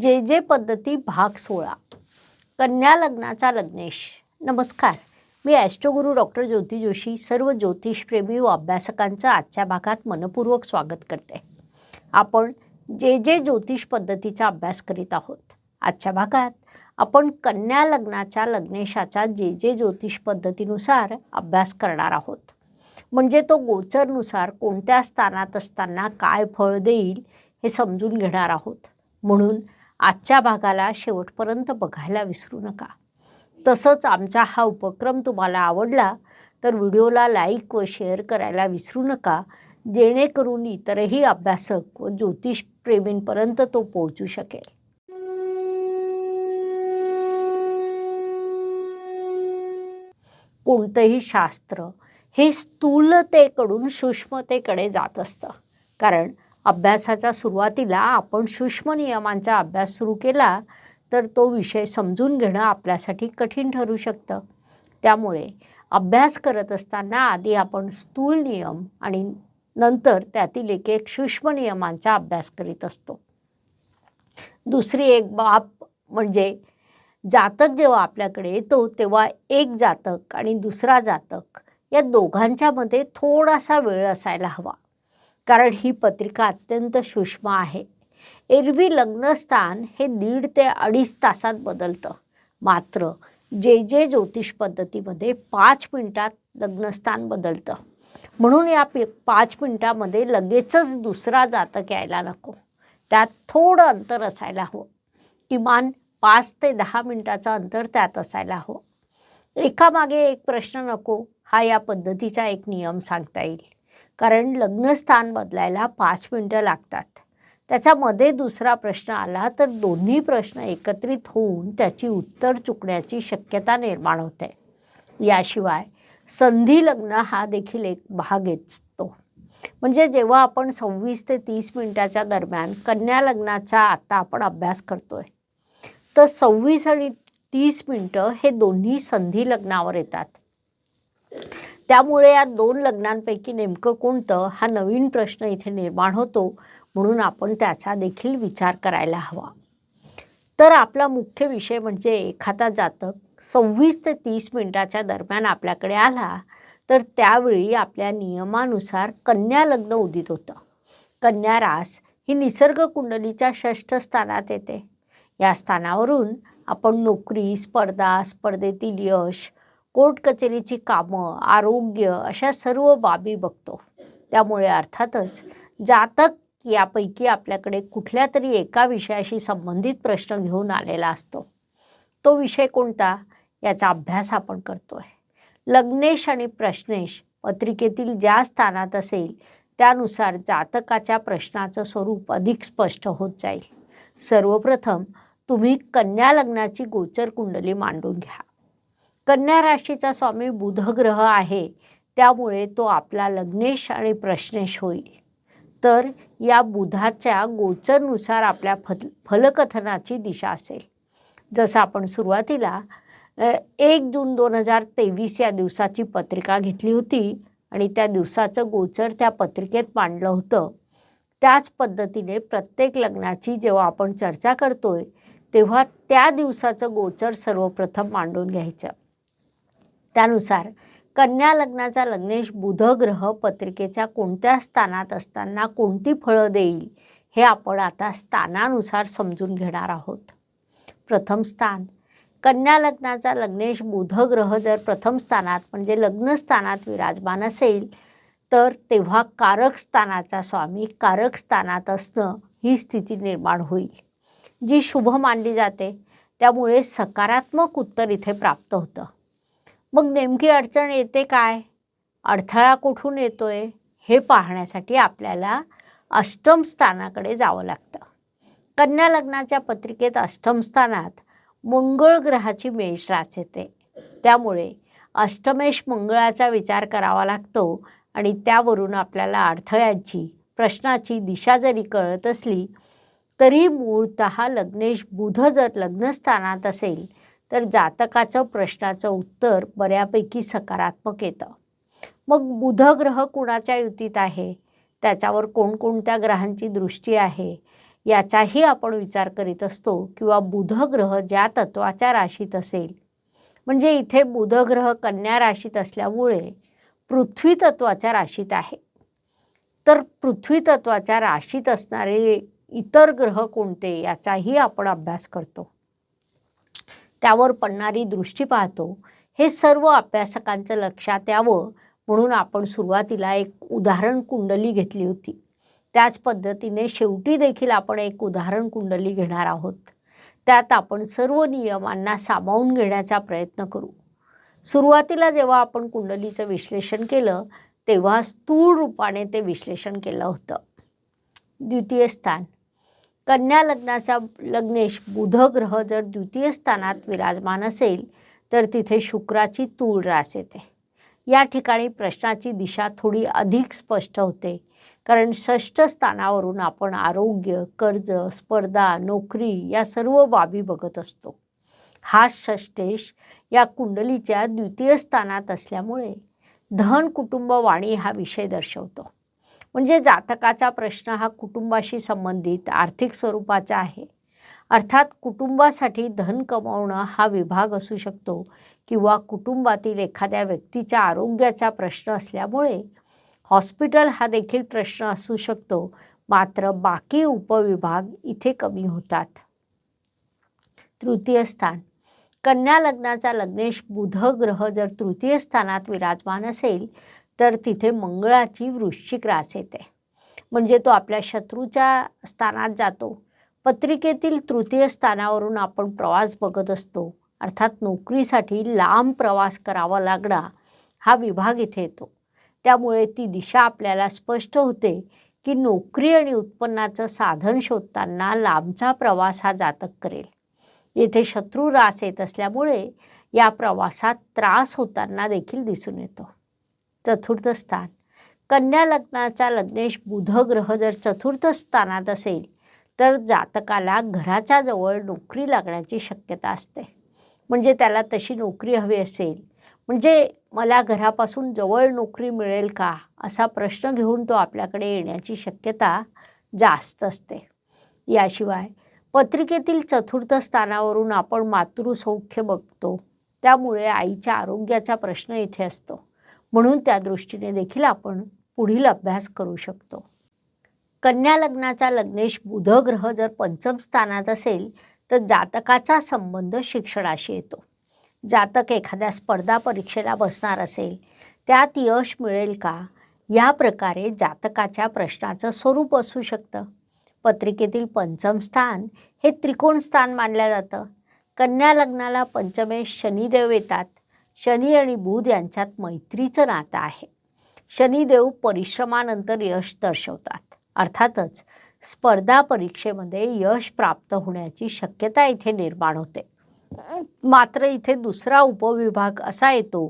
जे जे पद्धती भाग सोळा कन्या लग्नाचा लग्नेश. नमस्कार. मी ॲस्ट्रोगुरू डॉक्टर ज्योती जोशी सर्व ज्योतिषप्रेमी व अभ्यासकांचं आजच्या भागात मनपूर्वक स्वागत करते. आपण जे जे ज्योतिष पद्धतीचा अभ्यास करीत आहोत. आजच्या भागात आपण कन्या लग्नाच्या लग्नेशाचा जे जे ज्योतिष पद्धतीनुसार अभ्यास करणार आहोत. म्हणजे तो गोचरनुसार कोणत्या स्थानात असताना काय फळ देईल हे समजून घेणार आहोत. म्हणून आजच्या भागाला शेवटपर्यंत बघायला विसरू नका. तसंच आमचा हा उपक्रम तुम्हाला आवडला तर व्हिडिओला लाईक व शेअर करायला विसरू नका. जेणेकरून इतरही अभ्यासक व ज्योतिषप्रेमींपर्यंत तो पोहोचू शकेल. कोणतंही शास्त्र हे स्थूलतेकडून सूक्ष्मतेकडे जात असतं. कारण अभ्यासाच्या सुरुवातीला आपण सूक्ष्म नियमांचा अभ्यास सुरू केला तर तो विषय समजून घेणं आपल्यासाठी कठीण ठरू शकतं. त्यामुळे अभ्यास करत असताना आधी आपण स्थूल नियम आणि नंतर त्यातील एक एक सूक्ष्म नियमांचा अभ्यास करीत असतो. दुसरी एक बाब म्हणजे जातक जेव्हा आपल्याकडे येतो तेव्हा एक जातक आणि दुसरा जातक या दोघांच्यामध्ये थोडासा वेळ असायला हवा. कारण ही पत्रिका अत्यंत सूक्ष्म आहे. एरवी लग्नस्थान हे दीड ते अडीच तासात बदलतं. मात्र जे जे ज्योतिष पद्धतीमध्ये पाच मिनिटात लग्नस्थान बदलतं. म्हणून या पि पाच मिनटामध्ये लगेचच दुसरा जातक यायला नको. त्यात थोडं अंतर असायला हवं. किमान पाच ते दहा मिनटाचं अंतर त्यात असायला हवं. एकामागे एक प्रश्न नको. हा या पद्धतीचा एक नियम सांगता येईल. कारण लग्नस्थान बदलायला पाच मिनटं लागतात. त्याच्यामध्ये दुसरा प्रश्न आला तर दोन्ही प्रश्न एकत्रित होऊन त्याची उत्तर चुकण्याची शक्यता निर्माण होते. याशिवाय संधी लग्न हा देखील एक भाग येतो म्हणजे जेव्हा आपण सव्वीस ते तीस मिनटाच्या दरम्यान कन्या लग्नाचा आता आपण अभ्यास करतोय तर सव्वीस आणि तीस मिनटं हे दोन्ही संधी लग्नावर येतात. त्यामुळे या दोन लग्नांपैकी नेमकं कोणतं हा नवीन प्रश्न इथे निर्माण होतो म्हणून आपण त्याचा देखील विचार करायला हवा. तर आपला मुख्य विषय म्हणजे एखादा जातक सव्वीस ते तीस मिनिटाच्या दरम्यान आपल्याकडे आला तर त्यावेळी आपल्या नियमानुसार कन्या लग्न उदित होतं. कन्या रास ही निसर्ग कुंडलीच्या षष्ठ स्थानात येते. या स्थानावरून आपण नोकरी स्पर्धा स्पर्धेतील यश कोर्ट कचेरीची कामं आरोग्य अशा सर्व बाबी बघतो. त्यामुळे अर्थातच जातक यापैकी आपल्याकडे कुठल्या तरी एका विषयाशी संबंधित प्रश्न घेऊन आलेला असतो. तो विषय कोणता? याचा अभ्यास आपण करतो आहे लग्नेश आणि प्रश्नेश पत्रिकेतील ज्या स्थानात असेल त्यानुसार जातकाच्या प्रश्नाचं स्वरूप अधिक स्पष्ट होत जाईल. सर्वप्रथम तुम्ही कन्या लग्नाची गोचर कुंडली मांडून घ्या. कन्या राशीचा स्वामी बुधग्रह आहे त्यामुळे तो आपला लग्नेश आणि प्रश्नेश होईल. तर या बुधाच्या गोचरनुसार आपल्या फल फलकथनाची दिशा असेल. जसं आपण सुरुवातीला एक जून दोन हजार तेवीस या दिवसाची पत्रिका घेतली होती आणि त्या दिवसाचं गोचर त्या पत्रिकेत मांडलं होतं. त्याच पद्धतीने प्रत्येक लग्नाची जेव्हा आपण चर्चा करतोय तेव्हा त्या दिवसाचं गोचर सर्वप्रथम मांडून घ्यायचं. त्यानुसार कन्या लग्नाचा लग्नेश बुध ग्रह पत्रिकेच्या कोणत्या स्थानात असताना कोणती फळं देईल हे आपण आता स्थानानुसार समजून घेणार आहोत. प्रथम स्थान. कन्या लग्नाचा लग्नेश बुध ग्रह जर प्रथम स्थानात म्हणजे लग्नस्थानात विराजमान असेल तर तेव्हा कारक स्थानाचा स्वामी कारक स्थानात असणं ही स्थिती निर्माण होईल. जी शुभ मानली जाते त्यामुळे सकारात्मक उत्तर इथे प्राप्त होतं. मग नेमकी अडचण येते काय? अडथळा कुठून येतोय? हे पाहण्यासाठी आपल्याला अष्टम स्थानाकडे जावं लागतं. कन्या लग्नाच्या पत्रिकेत अष्टम स्थानात मंगळ ग्रहाची मेष रास येते. त्यामुळे अष्टमेश मंगळाचा विचार करावा लागतो आणि त्यावरून आपल्याला अडथळ्यांची प्रश्नाची दिशा जरी कळत असली तरी मूळत लग्नेश बुध जर लग्नस्थानात असेल तर जातकाचं प्रश्नाचं उत्तर बऱ्यापैकी सकारात्मक येतं. मग बुध ग्रह कुणाच्या युतीत आहे? त्याच्यावर कोणकोणत्या ग्रहांची दृष्टी आहे? याचाही आपण विचार करीत असतो किंवा बुध ग्रह ज्या तत्वाच्या राशीत असेल. म्हणजे इथे बुध ग्रह कन्या राशीत असल्यामुळे पृथ्वी तत्वाच्या राशीत आहे. तर पृथ्वी तत्वाच्या राशीत असणारे इतर ग्रह कोणते? याचाही आपण अभ्यास करतो. त्यावर पडणारी दृष्टी पाहतो. हे सर्व अभ्यासकांचं लक्षात यावं म्हणून आपण सुरुवातीला एक उदाहरण कुंडली घेतली होती. त्याच पद्धतीने शेवटी देखील आपण एक उदाहरण कुंडली घेणार आहोत. त्यात आपण सर्व नियमांना सामावून घेण्याचा प्रयत्न करू. सुरुवातीला जेव्हा आपण कुंडलीचं विश्लेषण केलं तेव्हा स्थूळ रूपाने ते विश्लेषण केलं होतं. द्वितीय स्थान. कन्या लग्नाचा लग्नेश बुध ग्रह जर द्वितीय स्थानात विराजमान असेल तर तिथे शुक्राची तूळ रास येते. या ठिकाणी प्रश्नाची दिशा थोडी अधिक स्पष्ट होते. कारण षष्ठ स्थानावरून आपण आरोग्य कर्ज स्पर्धा नोकरी या सर्व बाबी बघत असतो. हा षष्टेश या कुंडलीच्या द्वितीय स्थानात असल्यामुळे धन कुटुंब वाणी हा विषय दर्शवतो. म्हणजे जातकाचा प्रश्न हा कुटुंबाशी संबंधित आर्थिक स्वरूपाचा आहे. अर्थात कुटुंबासाठी धन कमवणं हा विभाग असू शकतो किंवा कुटुंबातील एखाद्या व्यक्तीच्या आरोग्याचा प्रश्न असल्यामुळे हॉस्पिटल हा देखील प्रश्न असू शकतो. मात्र बाकी उपविभाग इथे कमी होतात. तृतीय स्थान. कन्या लग्नाचा लग्नेश बुध ग्रह जर तृतीय स्थानात विराजमान असेल तर तिथे मंगळाची वृश्चिक रास येते. म्हणजे तो आपल्या शत्रूच्या स्थानात जातो. पत्रिकेतील तृतीय स्थानावरून आपण प्रवास बघत असतो. अर्थात नोकरीसाठी लांब प्रवास करावा लागणं हा विभाग इथे येतो. त्यामुळे ती दिशा आपल्याला स्पष्ट होते की नोकरी आणि उत्पन्नाचं साधन शोधताना लांबचा प्रवास हा जातक करेल. येथे शत्रू रास येत असल्यामुळे या प्रवासात त्रास होताना देखील दिसून येतो. चतुर्थ स्थान. कन्या लग्नाचा लग्नेश बुध ग्रह जर चतुर्थ स्थानात असेल तर जातकाला घराच्या जवळ नोकरी लागण्याची शक्यता असते. म्हणजे त्याला तशी नोकरी हवी असेल. म्हणजे मला घरापासून जवळ नोकरी मिळेल का असा प्रश्न घेऊन तो आपल्याकडे येण्याची शक्यता जास्त असते. याशिवाय पत्रिकेतील चतुर्थ स्थानावरून आपण मातृसौख्य बघतो. त्यामुळे आईच्या आरोग्याचा प्रश्न इथे असतो. म्हणून त्या दृष्टीने देखील आपण पुढील अभ्यास करू शकतो. कन्या लग्नाचा लग्नेश बुध ग्रह जर पंचम स्थानात असेल तर जातकाचा संबंध शिक्षणाशी येतो. जातक एखाद्या स्पर्धा परीक्षेला बसणार असेल त्यात यश मिळेल का? या प्रकारे जातकाच्या प्रश्नाचं स्वरूप असू शकतं. पत्रिकेतील पंचम स्थान हे त्रिकोण स्थान मानलं जातं. कन्या लग्नाला पंचमेश शनिदेव येतात. शनी आणि बुध यांच्यात मैत्रीचं नातं आहे. शनिदेव परिश्रमानंतर यश दर्शवतात. अर्थातच स्पर्धा परीक्षेमध्ये यश प्राप्त होण्याची शक्यता इथे निर्माण होते. मात्र इथे दुसरा उपविभाग असा येतो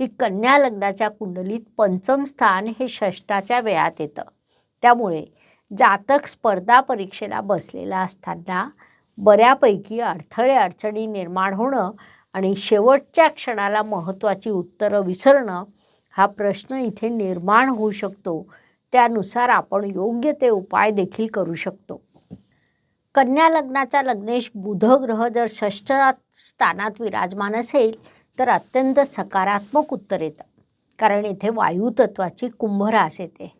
की कन्या लग्नाच्या कुंडलीत पंचम स्थान हे षष्टाच्या वेळात येतं. त्यामुळे जातक स्पर्धा परीक्षेला बसलेला असताना बऱ्यापैकी अडथळे अडचणी निर्माण होणं आणि शेवटच्या क्षणाला महत्त्वाची उत्तरं विसरणं हा प्रश्न इथे निर्माण होऊ शकतो. त्यानुसार आपण योग्य ते उपाय देखील करू शकतो. कन्या लग्नाचा लग्नेश बुध ग्रह जर षष्ठ स्थानात विराजमान असेल तर अत्यंत सकारात्मक उत्तर येतं. कारण येथे वायुतत्वाची कुंभरास येते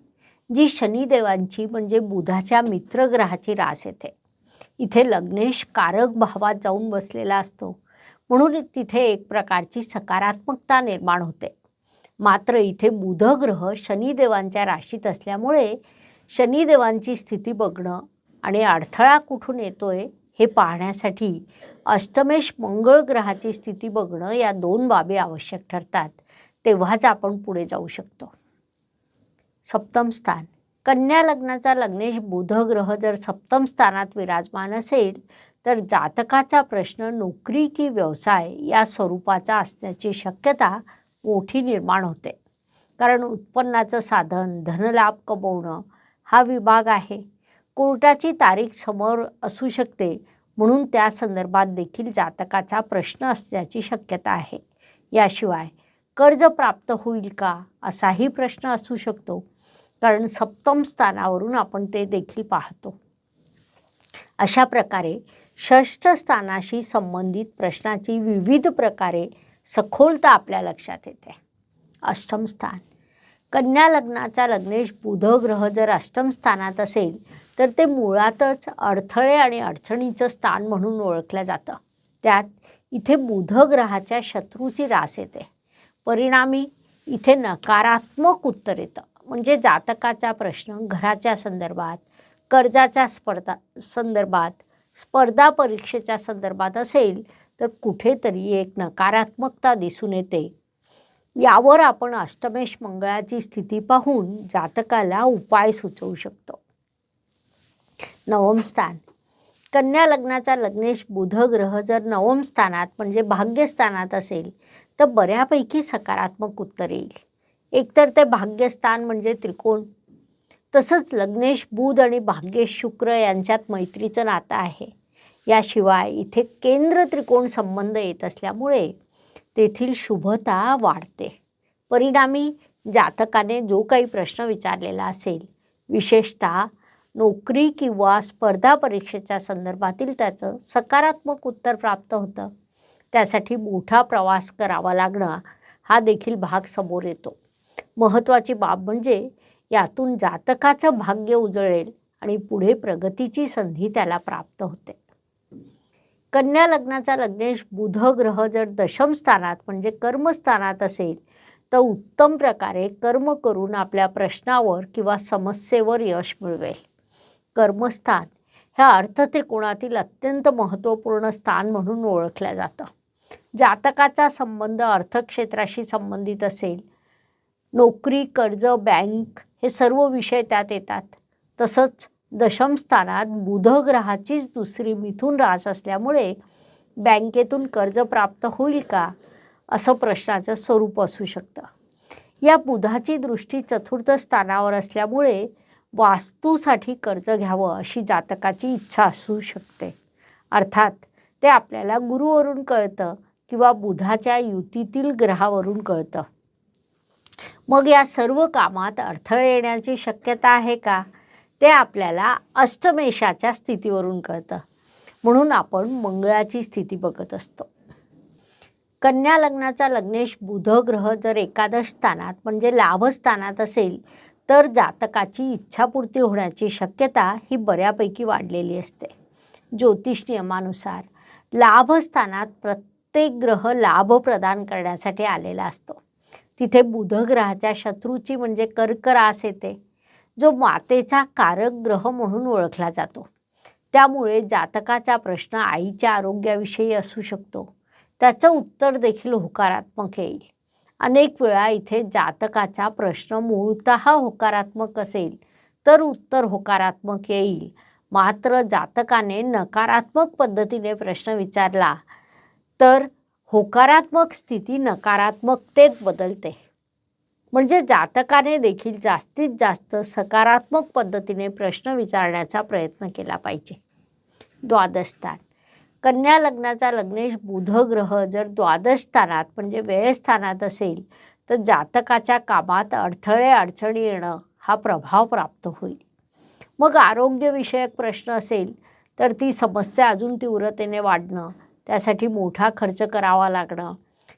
जी शनिदेवांची म्हणजे बुधाच्या मित्रग्रहाची रास येते. इथे लग्नेश कारक भावात जाऊन बसलेला असतो. म्हणून तिथे एक प्रकारची सकारात्मकता निर्माण होते. मात्र इथे बुधग्रह शनिदेवांच्या राशीत असल्यामुळे शनिदेवांची स्थिती बघणं आणि अडथळा कुठून येतोय हे पाहण्यासाठी अष्टमेश मंगळ ग्रहाची स्थिती बघणं या दोन बाबी आवश्यक ठरतात. तेव्हाच आपण पुढे जाऊ शकतो. सप्तम स्थान. कन्या लग्नाचा लग्नेश बुध ग्रह जर सप्तम स्थानात विराजमान असेल तर जातकाचा प्रश्न नोकरी की व्यवसाय या स्वरूपाचा असण्याची शक्यता मोठी निर्माण होते. कारण उत्पन्नाचं साधन धनलाभ कमवणं हा विभाग आहे. कोर्टाची तारीख समोर असू शकते म्हणून त्या संदर्भात देखील जातकाचा प्रश्न असण्याची शक्यता आहे. याशिवाय कर्ज प्राप्त होईल का असाही प्रश्न असू शकतो. कारण सप्तम स्थानावरून आपण ते देखील पाहतो. अशा प्रकारे षष्ठ स्थानाशी संबंधित प्रश्नाची विविध प्रकारे सखोलता आपल्या लक्षात येते. अष्टम स्थान. कन्या लग्नाचा लग्नेश बुध ग्रह जर अष्टम स्थानात असेल तर ते मुळातच अडथळे आणि अडचणीचं स्थान म्हणून ओळखलं जातं. त्यात इथे बुध ग्रहाच्या शत्रूची रास येते. परिणामी इथे नकारात्मक उत्तर येतं. म्हणजे जातकाचा प्रश्न घराच्या संदर्भात कर्जाच्या स्पर्धा संदर्भात स्पर्धा परीक्षेच्या संदर्भात असेल तर कुठेतरी एक नकारात्मकता दिसून येते. यावर आपण अष्टमेश मंगळाची स्थिती पाहून जातकाला उपाय सुचवू शकतो. नवम स्थान. कन्या लग्नाचा लग्नेश बुध ग्रह जर नवम स्थानात म्हणजे भाग्यस्थानात असेल तर बऱ्यापैकी सकारात्मक उत्तर येईल. एकतर ते भाग्यस्थान म्हणजे त्रिकोण तसंच लग्नेश बुध आणि भाग्येश शुक्र यांच्यात मैत्रीचं नातं आहे. याशिवाय इथे केंद्र त्रिकोण संबंध येत असल्यामुळे तेथील शुभता वाढते. परिणामी जातकाने जो काही प्रश्न विचारलेला असेल विशेषतः नोकरी किंवा स्पर्धा परीक्षेच्या संदर्भातील त्याचं सकारात्मक उत्तर प्राप्त होतं. त्यासाठी मोठा प्रवास करावा लागणं हा देखील भाग समोर येतो. महत्त्वाची बाब म्हणजे यातून जातकाचं भाग्य उजळेल आणि पुढे प्रगतीची संधी त्याला प्राप्त होते. कन्या लग्नाचा लग्नेश बुध ग्रह जर दशम स्थानात म्हणजे कर्मस्थानात असेल तर उत्तम प्रकारे कर्म करून आपल्या प्रश्नावर किंवा समस्येवर यश मिळवेल. कर्मस्थान ह्या अर्थत्रिकोणातील अत्यंत महत्त्वपूर्ण स्थान म्हणून ओळखलं जातं. जातकाचा संबंध अर्थक्षेत्राशी संबंधित असेल नोकरी कर्ज बँक हे सर्व विषय त्यात येतात. तसंच दशम स्थानात बुध ग्रहाचीच दुसरी मिथून रास असल्यामुळे बँकेतून कर्ज प्राप्त होईल का असं प्रश्नाचं स्वरूप असू शकतं. या बुधाची दृष्टी चतुर्थ स्थानावर असल्यामुळे वास्तूसाठी कर्ज घ्यावं अशी जातकाची इच्छा असू शकते. अर्थात ते आपल्याला गुरुवरून कळतं किंवा बुधाच्या युतीतील ग्रहावरून कळतं. मग या सर्व कामात अडथळे येण्याची शक्यता आहे का? ते आपल्याला अष्टमेशाच्या स्थितीवरून कळतं. म्हणून आपण मंगळाची स्थिती बघत असतो. कन्या लग्नाचा लग्नेश बुध ग्रह जर एकादश स्थानात म्हणजे लाभस्थानात असेल तर जातकाची इच्छापूर्ती होण्याची शक्यता ही बऱ्यापैकी वाढलेली असते. ज्योतिष नियमानुसार लाभस्थानात प्रत्येक ग्रह लाभ प्रदान करण्यासाठी आलेला असतो. तिथे बुधग्रहाच्या शत्रूची म्हणजे कर्करास येते जो मातेचा कारक ग्रह म्हणून ओळखला जातो. त्यामुळे जातकाचा प्रश्न आईच्या आरोग्याविषयी असू शकतो. त्याचं उत्तर देखील होकारात्मक येईल. अनेक वेळा इथे जातकाचा प्रश्न मूळत होकारात्मक असेल तर उत्तर होकारात्मक येईल. मात्र जातकाने नकारात्मक पद्धतीने प्रश्न विचारला तर होकारात्मक स्थिती नकारात्मकतेत बदलते. म्हणजे जातकाने देखील जास्तीत जास्त सकारात्मक पद्धतीने प्रश्न विचारण्याचा प्रयत्न केला पाहिजे. द्वादश स्थान कन्या लग्नाचा लग्नेश बुधग्रह जर द्वादशस्थानात म्हणजे व्ययस्थानात असेल तर जातकाच्या कामात अडथळे अडचणी येणं हा प्रभाव प्राप्त होईल. मग आरोग्यविषयक प्रश्न असेल तर ती समस्या अजून तीव्रतेने वाढणं त्यासाठी मोठा खर्च करावा लागणं.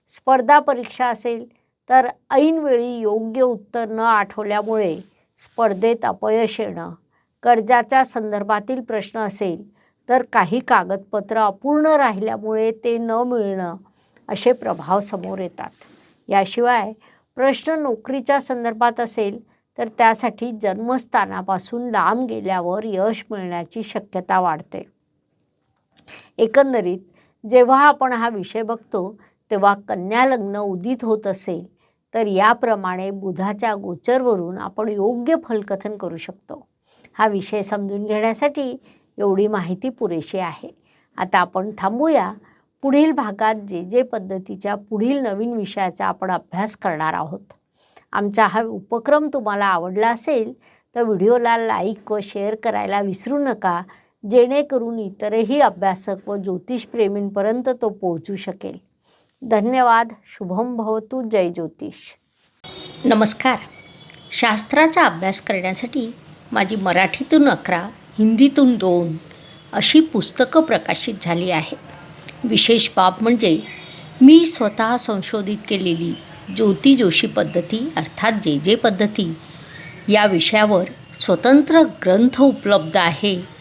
स्पर्धा परीक्षा असेल तर ऐनवेळी योग्य उत्तर न आठवल्यामुळे स्पर्धेत अपयश येणं. कर्जाच्या संदर्भातील प्रश्न असेल तर काही कागदपत्र अपूर्ण राहिल्यामुळे ते न मिळणं असे प्रभाव समोर येतात. याशिवाय प्रश्न नोकरीच्या संदर्भात असेल तर त्यासाठी जन्मस्थानापासून लांब गेल्यावर यश मिळण्याची शक्यता वाढते. एकंदरीत जेव्हा आपण हा विषय बघतो तेव्हा कन्या लग्न उदित होत असेल तर याप्रमाणे बुधाच्या गोचरवरून आपण योग्य फलकथन करू शकतो. हा विषय समजून घेण्यासाठी एवढी माहिती पुरेशी आहे. आता आपण थांबूया. पुढील भागात जे जे पद्धतीच्या पुढील नवीन विषयाचा आपण अभ्यास करणार आहोत. आमचा हा उपक्रम तुम्हाला आवडला असेल तर व्हिडिओला लाईक व शेअर करायला विसरू नका. जेणेकरून इतरही अभ्यासक व ज्योतिषप्रेमींपर्यंत तो पोहोचू शकेल. धन्यवाद. शुभम भवतु. जय ज्योतिष. नमस्कार. शास्त्राचा अभ्यास करण्यासाठी माझी मराठीतून अकरा हिंदीतून दोन अशी पुस्तकं प्रकाशित झाली आहे. विशेष बाब म्हणजे मी स्वतः संशोधित केलेली ज्योती जोशी पद्धती अर्थात जे जे पद्धती या विषयावर स्वतंत्र ग्रंथ उपलब्ध आहे